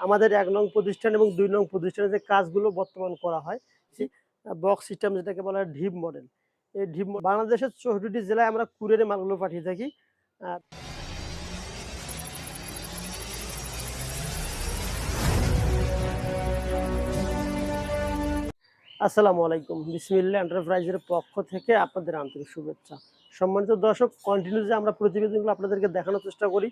আমাদের এক নং প্রতিষ্ঠান এবং দুই নং প্রতিষ্ঠানে যে কাজগুলো বর্তমান করা হয় বক্স সিস্টেম যেটাকে বলা হয় ঢিপ মডেল এই ঢিপ বাংলাদেশের চৌষট্টি জেলায় আমরা কুরিয়ারে মালগুলো পাঠিয়ে থাকি। আহ, আসসালামু আলাইকুম। বিসমিল্লা এন্টারপ্রাইজের পক্ষ থেকে আপনাদের আন্তরিক শুভেচ্ছা। সম্মানিত দর্শক কন্টিনিউ যে আমরা প্রতিবেদনগুলো আপনাদেরকে দেখানোর চেষ্টা করি,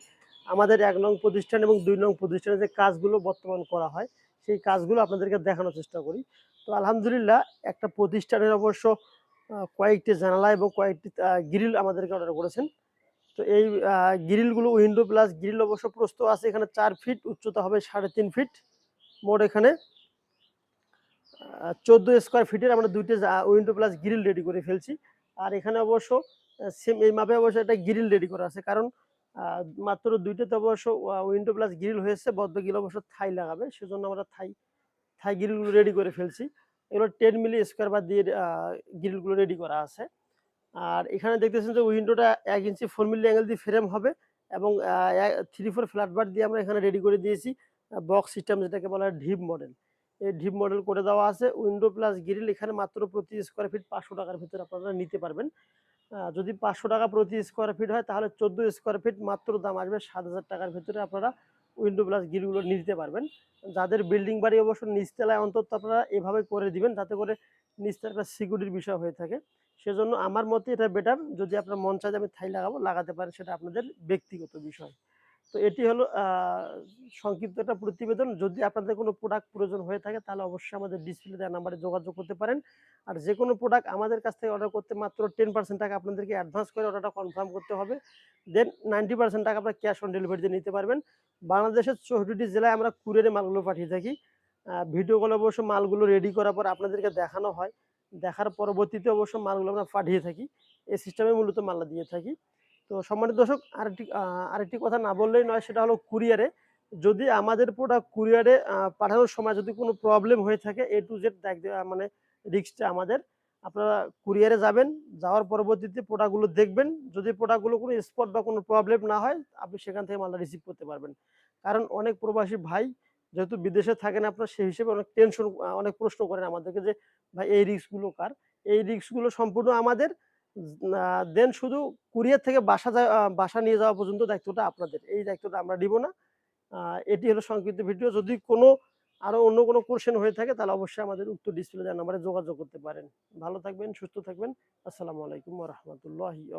আমাদের এক নং প্রতিষ্ঠান এবং দুই নং প্রতিষ্ঠানে যে কাজগুলো বর্তমান করা হয়, সেই কাজগুলো আপনাদেরকে দেখানোর চেষ্টা করি। তো আলহামদুলিল্লাহ, একটা প্রতিষ্ঠানের অবশ্য কয়েকটি জানালা এবং কয়েকটি গ্রিল আমাদেরকে অর্ডার করেছেন। তো এই গ্রিলগুলো উইন্ডো প্লাস গ্রিল অবশ্য প্রস্তুত আছে, এখানে চার ফিট উচ্চতা হবে সাড়ে তিন ফিট মোট এখানে চোদ্দ স্কোয়ার ফিটের আমরা দুইটা উইন্ডো প্লাস গ্রিল রেডি করে ফেলছি। আর এখানে অবশ্য সেম এই মাপে অবশ্য একটা গ্রিল রেডি করা আছে। কারণ মাত্র দুইটাতে অবশ্য উইন্ডো প্লাস গ্রিল হয়েছে, বদ্ধ গিল অবশ্য থাই লাগাবে। সেজন্য আমরা থাই থাই গ্রিলগুলো রেডি করে ফেলছি। এগুলো টেন মিলি স্কোয়ার বা দিয়ে গ্রিলগুলো রেডি করা আছে। আর এখানে দেখতেছেন যে উইন্ডোটা এক ইঞ্চি ফোর মিলি অ্যাঙ্গেল দিয়ে ফ্রেম হবে এবং থ্রি ফোর ফ্ল্যাট বার দিয়ে আমরা এখানে রেডি করে দিয়েছি বক্স সিস্টেম যেটাকে বলা হয় ঢিপ মডেল ঢিপ মডেল করে দেওয়া আছে। উইন্ডো প্লাস গ্রিল এখানে মাত্র প্রতি স্কোয়ার ফিট পাঁচশো টাকার ভিতরে আপনারা নিতে পারবেন। যদি পাঁচশো টাকা প্রতি স্কোয়ার ফিট হয়, তাহলে চোদ্দ স্কোয়ার ফিট মাত্র দাম আসবে সাত হাজার টাকার ভিতরে আপনারা উইন্ডো প্লাস গ্রিলগুলো নিতে পারবেন। যাদের বিল্ডিং বাড়ি অবশ্য নিচতলায় অন্তত আপনারা এভাবে করে দিবেন, যাতে করে নিচতলা একটা সিকিউরিটির বিষয় হয়ে থাকে। সেজন্য আমার মতে এটা বেটার যদি আপনার মন চায় আমি থাই লাগাবো, লাগাতে পারেন, সেটা আপনাদের ব্যক্তিগত বিষয়। তো এটি হলো সংক্ষিপ্ত একটা প্রতিবেদন। যদি আপনাদের কোনো প্রোডাক্ট প্রয়োজন হয়ে থাকে, তাহলে অবশ্যই আমাদের ডিসপ্লে দেওয়া নাম্বারে যোগাযোগ করতে পারেন। আর যে কোনো প্রোডাক্ট আমাদের কাছ থেকে অর্ডার করতে মাত্র টেন পার্সেন্ট টাকা আপনাদেরকে অ্যাডভান্স করে অর্ডারটা কনফার্ম করতে হবে। দেন নাইনটি পার্সেন্ট টাকা আপনার ক্যাশ অন ডেলিভারি দিয়ে নিতে পারবেন। বাংলাদেশের চৌষট্টি জেলায় আমরা কুরিয়ারে মালগুলো পাঠিয়ে থাকি। ভিডিও কলে অবশ্য মালগুলো রেডি করার পর আপনাদেরকে দেখানো হয়। দেখার পরবর্তীতে অবশ্য মালগুলো আমরা পাঠিয়ে থাকি। এই সিস্টেমে মূলত মাল্লা দিয়ে থাকি। তো সম্মানিত দর্শক, আরেকটি আরেকটি কথা না বললেই নয়, সেটা হলো কুরিয়ারে। যদি আমাদের প্রোডাক্ট কুরিয়ারে পাঠানোর সময় যদি কোনো প্রবলেম হয়ে থাকে এ টু জেড দেখ মানে রিক্সটা আমাদের, আপনারা কুরিয়ারে যাবেন, যাওয়ার পরবর্তীতে প্রোডাক্টগুলো দেখবেন। যদি প্রোডাক্টগুলো কোনো স্পট বা কোনো প্রবলেম না হয়, আপনি সেখান থেকে মালটা রিসিভ করতে পারবেন। কারণ অনেক প্রবাসী ভাই যেহেতু বিদেশে থাকেন আপনার, সেই হিসেবে অনেক টেনশন অনেক প্রশ্ন করেন আমাদেরকে যে, ভাই, এই রিস্কগুলো কার? এই রিস্কগুলো সম্পূর্ণ আমাদের দেন শুধু কুরিয়ার থেকে বাসা যা- বাসা নিয়ে যাওয়া পর্যন্ত দায়িত্বটা আপনাদের। এই দায়িত্বটা আমরা দিব না। এটি হলো সংক্ষিপ্ত ভিডিও। যদি কোনো আরও অন্য কোনো কোশ্চেন হয়ে থাকে, তাহলে অবশ্যই আমাদের উত্তর ডিসপ্লে দেওয়া নাম্বারে যোগাযোগ করতে পারেন। ভালো থাকবেন, সুস্থ থাকবেন। আসসালামু আলাইকুম রহমতুল্লাহি